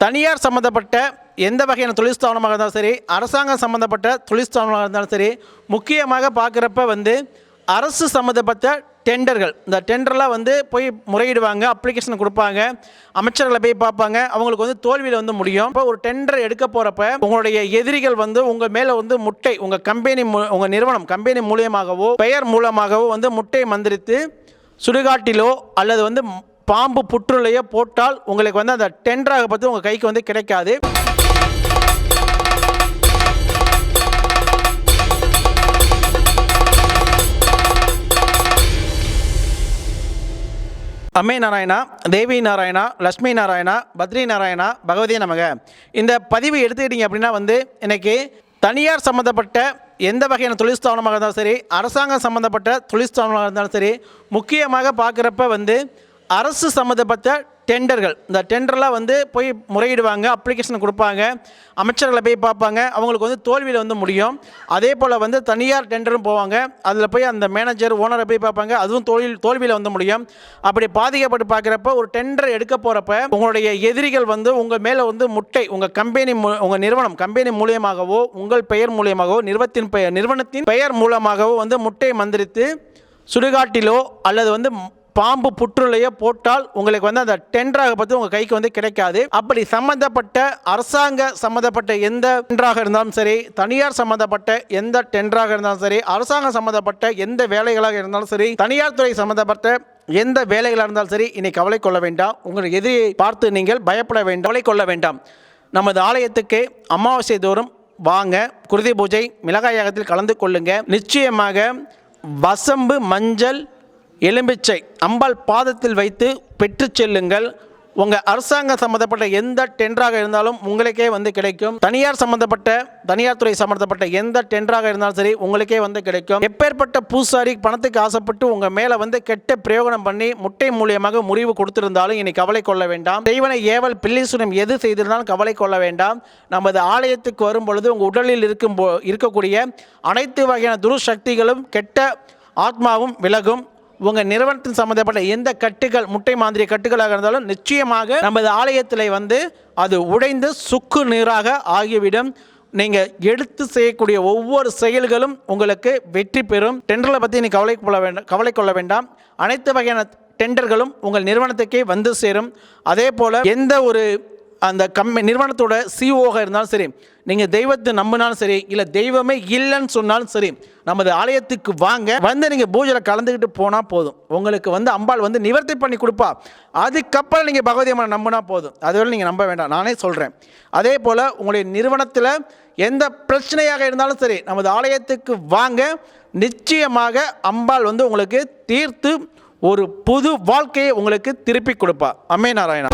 தனியார் சம்மந்தப்பட்ட எந்த வகையான தொழில் ஸ்தாபனமாக இருந்தாலும் சரி அரசாங்கம் சம்மந்தப்பட்ட தொழில் ஸ்தாபனமாக இருந்தாலும் சரி முக்கியமாக பார்க்குறப்ப வந்து அரசு சம்மந்தப்பட்ட டெண்டர்கள். இந்த டெண்டர்லாம் வந்து போய் முறையிடுவாங்க அப்ளிகேஷன் கொடுப்பாங்க அமைச்சர்களை போய் பார்ப்பாங்க அவங்களுக்கு வந்து தோல்வியில் வந்து முடியும். இப்போ ஒரு டெண்டர் எடுக்க போகிறப்ப உங்களுடைய எதிரிகள் வந்து உங்கள் மேலே வந்து முட்டை உங்கள் கம்பெனி உங்கள் நிறுவனம் கம்பெனி மூலியமாகவோ பெயர் மூலமாகவோ வந்து முட்டை மந்திரித்து சுடுகாட்டிலோ அல்லது வந்து பாம்பு புற்றுலையோ போட்டால் உங்களுக்கு வந்து அந்த டெண்டராக பற்றி உங்கள் கைக்கு வந்து கிடைக்காது. அம்மை நாராயணா தேவி நாராயணா லக்ஷ்மி நாராயணா பத்ரி நாராயணா பகவதி நமக. இந்த பதிவு எடுத்துக்கிட்டீங்க அப்படின்னா வந்து எனக்கு தனியார் சம்மந்தப்பட்ட எந்த வகையான தொழில் ஸ்தாபனமாக இருந்தாலும் சரி அரசாங்கம் சம்மந்தப்பட்ட தொழில் ஸ்தாபனமாக இருந்தாலும் சரி முக்கியமாக பார்க்குறப்ப வந்து அரசு சம்மந்தப்பட்ட டெண்டர்கள். இந்த டெண்டர்லாம் வந்து போய் முறையிடுவாங்க அப்ளிகேஷன் கொடுப்பாங்க அமைச்சர்களை போய் பார்ப்பாங்க அவங்களுக்கு வந்து தோல்வியில் வந்து முடியும். அதே போல் வந்து தனியார் டெண்டரும் போவாங்க. அதில் போய் அந்த மேனேஜர் ஓனரை போய் பார்ப்பாங்க. அதுவும் தோல்வி தோல்வியில் வந்து முடியும். அப்படி பாதிக்கப்பட்டு பார்க்குறப்ப ஒரு டெண்டர் எடுக்க போகிறப்ப உங்களுடைய எதிரிகள் வந்து உங்கள் மேலே வந்து முட்டை உங்கள் கம்பெனி உங்கள் நிறுவனம் கம்பெனி மூலியமாகவோ உங்கள் பெயர் மூலியமாகவோ நிறுவனத்தின் பெயர் நிறுவனத்தின் பெயர் மூலமாகவோ வந்து முட்டை மந்திரித்து சுடுகாட்டிலோ அல்லது வந்து பாம்பு புற்றுலையோ போட்டால் உங்களுக்கு வந்து அந்த டெண்டராக பற்றி உங்கள் கைக்கு வந்து கிடைக்காது. அப்படி சம்மந்தப்பட்ட அரசாங்க சம்மந்தப்பட்ட எந்த டெண்டராக இருந்தாலும் சரி தனியார் சம்மந்தப்பட்ட எந்த டெண்டராக இருந்தாலும் சரி அரசாங்கம் சம்மந்தப்பட்ட எந்த வேலைகளாக இருந்தாலும் சரி தனியார் துறை சம்மந்தப்பட்ட எந்த வேலைகளாக இருந்தாலும் சரி இனி கவலை கொள்ள வேண்டாம். உங்கள் எதிரியை பார்த்து நீங்கள் பயப்பட வேண்டாம் கவலை கொள்ள வேண்டாம். நமது ஆலயத்துக்கு அமாவாசை தோறும் வாங்க. குருதி பூஜை மிளகாய் யாகத்தில் கலந்து கொள்ளுங்க. நிச்சயமாக வசம்பு மஞ்சள் எலும்பிச்சை அம்பாள் பாதத்தில் வைத்து பெற்று செல்லுங்கள். உங்கள் அரசாங்கம் சம்மந்தப்பட்ட எந்த டெண்டராக இருந்தாலும் உங்களுக்கே வந்து கிடைக்கும். தனியார் சம்மந்தப்பட்ட தனியார் துறை சம்மந்தப்பட்ட எந்த டெண்டராக இருந்தாலும் சரி உங்களுக்கே வந்து கிடைக்கும். எப்பேற்பட்ட பூசாரி பணத்துக்கு ஆசைப்பட்டு உங்கள் மேலே வந்து கெட்ட பிரயோகனம் பண்ணி முட்டை மூலியமாக முறிவு கொடுத்திருந்தாலும் இனி கவலை கொள்ள வேண்டாம். தெய்வனை ஏவல் பில்லிசுனம் எது செய்திருந்தாலும் கவலை கொள்ள வேண்டாம். நமது ஆலயத்துக்கு வரும் பொழுது உங்கள் உடலில் இருக்கும் போ இருக்கக்கூடிய அனைத்து வகையான துருசக்திகளும் கெட்ட ஆத்மாவும் விலகும். உங்கள் நிறுவனத்தின் சம்மந்தப்பட்ட எந்த கட்டுகள் முட்டை மாதிரி கட்டுகளாக இருந்தாலும் நிச்சயமாக நமது ஆலயத்தில் வந்து அது உடைந்து சுக்கு நீராக ஆகிவிடும். நீங்கள் எடுத்து செய்யக்கூடிய ஒவ்வொரு செயல்களும் உங்களுக்கு வெற்றி பெறும். டெண்டரை பற்றி நீ கவலை கொள்ள வேண்டாம் கவலை கொள்ள வேண்டாம். அனைத்து வகையான டெண்டர்களும் உங்கள் நிறுவனத்துக்கே வந்து சேரும். அதே போல் எந்த ஒரு அந்த கம்பெனி நிறுவனத்தோட சிஓவாக இருந்தாலும் சரி நீங்கள் தெய்வத்தை நம்பினாலும் சரி இல்லை தெய்வமே இல்லைன்னு சொன்னாலும் சரி நமது ஆலயத்துக்கு வாங்க. வந்து நீங்கள் பூஜையில் கலந்துக்கிட்டு போனால் போதும். உங்களுக்கு வந்து அம்பாள் வந்து நிவர்த்தி பண்ணி கொடுப்பா. அதுக்கப்புறம் நீங்கள் பகவதி அம்மனை நம்பினா போதும். அதுவரை நீங்கள் நம்ப வேண்டாம். நானே சொல்கிறேன் அதே போல் உங்களுடைய நிறுவனத்தில் எந்த பிரச்சனையாக இருந்தாலும் சரி நமது ஆலயத்துக்கு வாங்க. நிச்சயமாக அம்பாள் வந்து உங்களுக்கு தீர்த்து ஒரு புது வாழ்க்கையை உங்களுக்கு திருப்பி கொடுப்பா. அம்மே நாராயணா.